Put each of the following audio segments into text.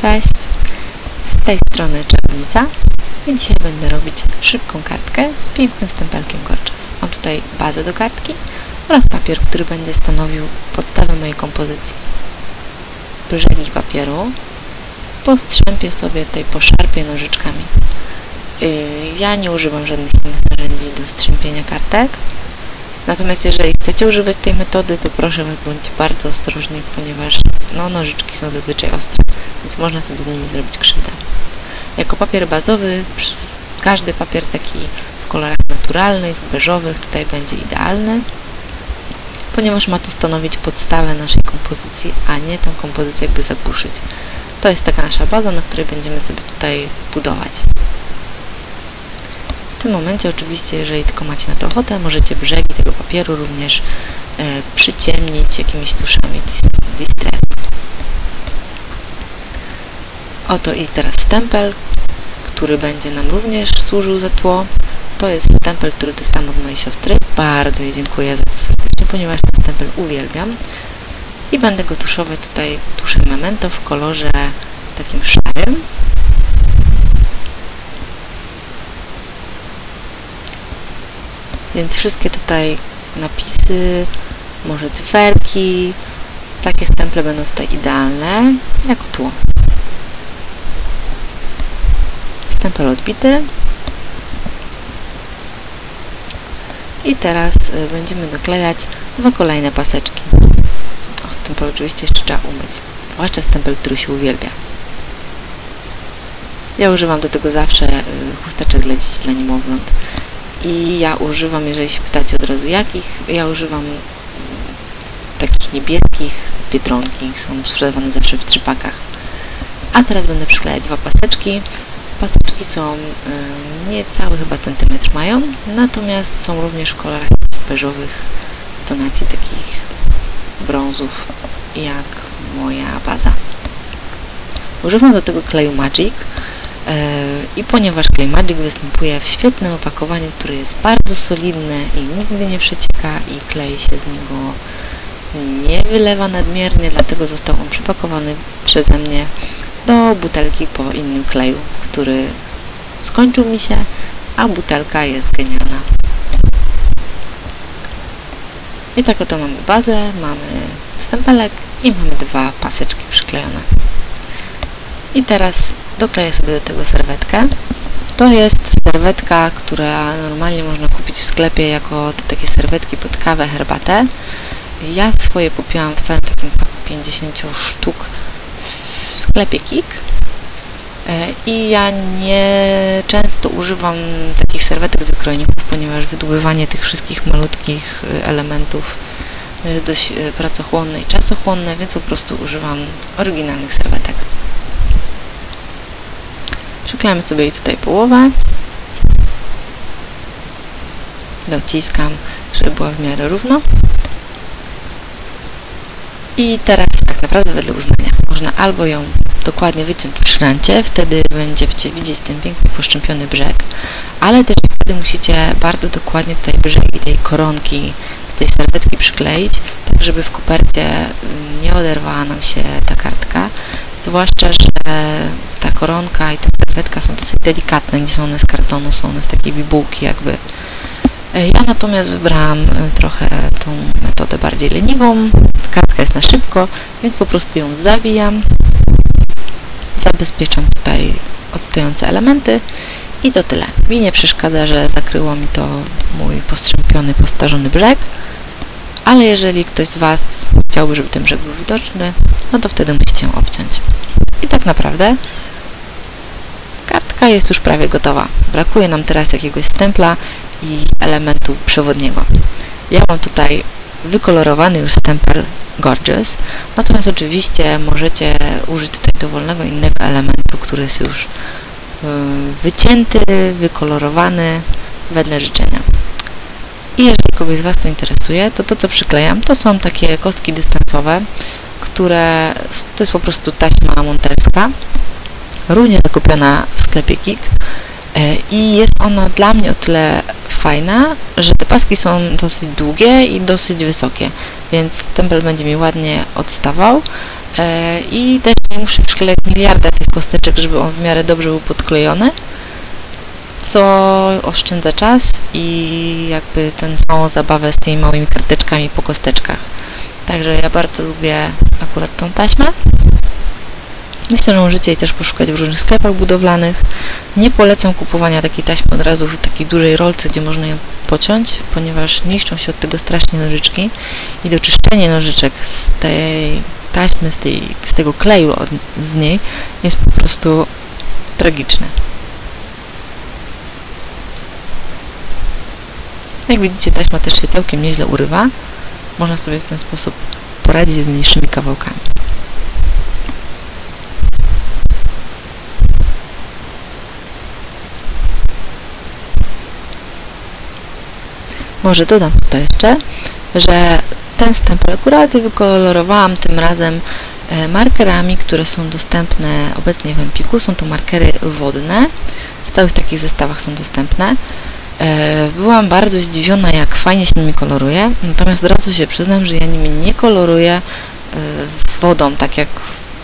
Cześć! Z tej strony Czarnica i dzisiaj będę robić szybką kartkę z pięknym stempelkiem Gorgeous. Mam tutaj bazę do kartki oraz papier, który będzie stanowił podstawę mojej kompozycji. Brzegi papieru postrzępię sobie tutaj, poszarpię nożyczkami. Yy, ja nie używam żadnych innych narzędzi do strzępienia kartek, Natomiast jeżeli chcecie używać tej metody, to proszę Was bardzo ostrożni, ponieważ no, nożyczki są zazwyczaj ostre, więc można sobie nimi zrobić krzywdę. Jako papier bazowy, każdy papier taki w kolorach naturalnych, beżowych tutaj będzie idealny, ponieważ ma to stanowić podstawę naszej kompozycji, a nie tą kompozycję jakby zagłuszyć. To jest taka nasza baza, na której będziemy sobie tutaj budować. W tym momencie oczywiście, jeżeli tylko macie na to ochotę, możecie brzegi tego papieru również e, przyciemnić jakimiś tuszami Distress. Oto i teraz stempel, który będzie nam również służył za tło. To jest stempel, który dostałam od mojej siostry. Bardzo jej dziękuję za to serdecznie, ponieważ ten stempel uwielbiam. I będę go tuszować tutaj tuszem Memento w kolorze takim szarym. Więc wszystkie tutaj napisy, może cyferki, takie stemple będą tutaj idealne jako tło. Stempel odbity. I teraz y, będziemy doklejać dwa kolejne paseczki. O, stempel oczywiście jeszcze trzeba umyć. Zwłaszcza stempel, który się uwielbia. Ja używam do tego zawsze y, chusteczek dla dzieci, dla niemowląt i ja używam, jeżeli się pytacie od razu jakich, ja używam takich niebieskich z Biedronki, są sprzedawane zawsze w trzypakach. A teraz będę przyklejać dwa paseczki. Paseczki są y, niecały chyba centymetr mają, natomiast są również w kolorach beżowych w tonacji takich brązów jak moja baza. Używam do tego kleju Magic, i ponieważ Clay Magic występuje w świetnym opakowaniu, które jest bardzo solidne i nigdy nie przecieka i klej się z niego nie wylewa nadmiernie, dlatego został on przepakowany przeze mnie do butelki po innym kleju, który skończył mi się, a butelka jest genialna. I tak oto mamy bazę, mamy stempelek i mamy dwa paseczki przyklejone. I teraz dokleję sobie do tego serwetkę. To jest serwetka, która normalnie można kupić w sklepie jako te takie serwetki pod kawę, herbatę. Ja swoje kupiłam w całym takim 50 sztuk w sklepie KIK e, i ja nie często używam takich serwetek z wykrojników, ponieważ wydłubywanie tych wszystkich malutkich e, elementów jest dość e, pracochłonne i czasochłonne, więc po prostu używam oryginalnych serwetek. Przyklejamy sobie jej tutaj połowę. Dociskam, żeby była w miarę równo. I teraz tak naprawdę wedle uznania. Można albo ją dokładnie wyciąć w szrancie, wtedy będziecie widzieć ten piękny poszczępiony brzeg, ale też wtedy musicie bardzo dokładnie tutaj brzegi tej koronki, tej serwetki przykleić, tak żeby w kopercie nie oderwała nam się ta kartka, zwłaszcza, że ta koronka i ta serwetka są dosyć delikatne, nie są one z kartonu, są one z takiej bibułki jakby. E, ja natomiast wybrałam e, trochę tą metodę bardziej leniwą, kartka jest na szybko, więc po prostu ją zawijam, zabezpieczam tutaj odstające elementy i to tyle. Mi nie przeszkadza, że zakryło mi to mój postrzępiony, postarzony brzeg, ale jeżeli ktoś z Was chciałby, żeby ten brzeg był widoczny, no to wtedy musicie ją obciąć. I tak naprawdę jest już prawie gotowa. Brakuje nam teraz jakiegoś stempla i elementu przewodniego. Ja mam tutaj wykolorowany już stempel Gorgeous, natomiast oczywiście możecie użyć tutaj dowolnego innego elementu, który jest już y, wycięty, wykolorowany wedle życzenia. I jeżeli kogoś z Was to interesuje, to to, co przyklejam, to są takie kostki dystansowe, które to jest po prostu taśma monterska, również zakupiona w sklepie KIK e, i jest ona dla mnie o tyle fajna, że te paski są dosyć długie i dosyć wysokie, więc tempel będzie mi ładnie odstawał, E, I też nie muszę przyklejać miliarda tych kosteczek, żeby on w miarę dobrze był podklejony, co oszczędza czas i jakby tę całą zabawę z tymi małymi karteczkami po kosteczkach. Także ja bardzo lubię akurat tą taśmę. Myślę, że możecie jej też poszukać w różnych sklepach budowlanych. Nie polecam kupowania takiej taśmy od razu w takiej dużej rolce, gdzie można ją pociąć, ponieważ niszczą się od tego strasznie nożyczki i doczyszczenie nożyczek z tej taśmy, z, tej, z tego kleju od, z niej jest po prostu tragiczne. Jak widzicie, taśma też się całkiem nieźle urywa. Można sobie w ten sposób poradzić z mniejszymi kawałkami. Może dodam tutaj jeszcze, że ten stempel akurat wykolorowałam tym razem e, markerami, które są dostępne obecnie w Empiku. Są to markery wodne. W całych takich zestawach są dostępne. E, byłam bardzo zdziwiona, jak fajnie się nimi koloruje, natomiast od razu się przyznam, że ja nimi nie koloruję e, wodą, tak jak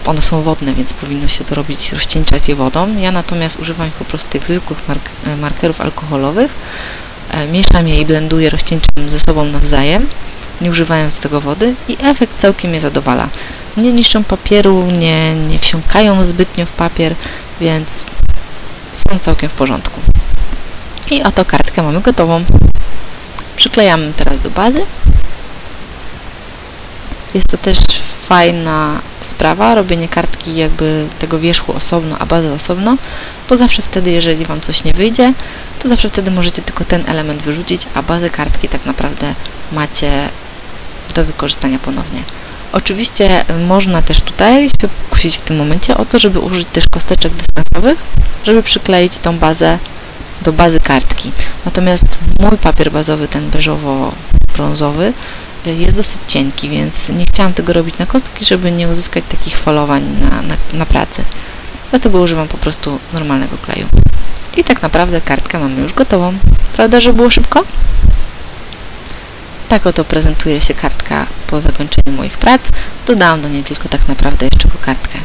one są wodne, więc powinno się to robić, rozcieńczać je wodą. Ja natomiast używam ich po prostu tych zwykłych mark markerów alkoholowych. Mieszam je i blenduję, rozcieńczam ze sobą nawzajem nie używając do tego wody i efekt całkiem mnie zadowala. Nie niszczą papieru, nie, nie wsiąkają zbytnio w papier, więc są całkiem w porządku. I oto kartkę mamy gotową. Przyklejamy teraz do bazy. Jest to też fajna sprawa, robienie kartki jakby tego wierzchu osobno, a bazę osobno, bo zawsze wtedy, jeżeli Wam coś nie wyjdzie, to zawsze wtedy możecie tylko ten element wyrzucić, a bazę kartki tak naprawdę macie do wykorzystania ponownie. Oczywiście można też tutaj się pokusić w tym momencie o to, żeby użyć też kosteczek dystansowych, żeby przykleić tą bazę do bazy kartki. Natomiast mój papier bazowy, ten beżowo-brązowy, jest dosyć cienki, więc nie chciałam tego robić na kostki, żeby nie uzyskać takich falowań na, na, na pracy. Dlatego używam po prostu normalnego kleju. I tak naprawdę kartkę mamy już gotową. Prawda, że było szybko? Tak oto prezentuje się kartka po zakończeniu moich prac. Dodałam do niej tylko tak naprawdę jeszcze kartkę.